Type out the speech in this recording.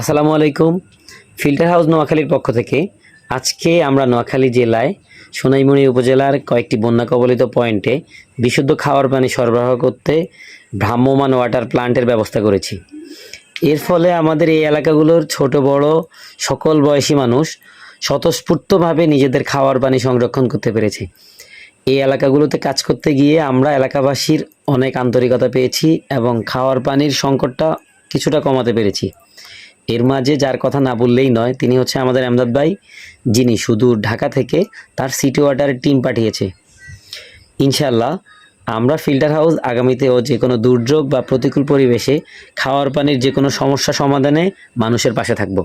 আসসালামু আলাইকুম, filter house নোয়াখালীর পক্ষ থেকে। আজকে আমরা নোয়াখালী জেলায় সোনাইমুড়ি উপজেলার কয়েকটি বন্যা কবলিত পয়েন্টে বিশুদ্ধ খাওয়ার পানি সরবরাহ করতে ভ্রাম্যমান ওয়াটার প্লান্টের ব্যবস্থা করেছি। এর ফলে আমাদের এই এলাকাগুলোর ছোট, বড়, সকল বয়সী মানুষ স্বতঃস্ফূর্তভাবে নিজেদের খাওয়ার পানি সংরক্ষণ করতে পেরেছে। এই এলাকাগুলোতে কাজ করতে গিয়ে আমরা এলাকাবাসীর অনেক আন্তরিকতা পেয়েছি এবং খাওয়ার পানির সংকটটা কিছুটা কমাতে পেরেছি। এর মাঝে যার কথা না বললেই নয়, তিনি হচ্ছে আমাদের আমদাদ ভাই, যিনি শুধু ঢাকা থেকে তার সিটি ওয়াটারের টিম পাঠিয়েছে। ইনশাল্লাহ আমরা ফিল্টার হাউস আগামীতেও যে কোনো দুর্যোগ বা প্রতিকূল পরিবেশে খাওয়ার পানির যে কোনো সমস্যা সমাধানে মানুষের পাশে থাকব।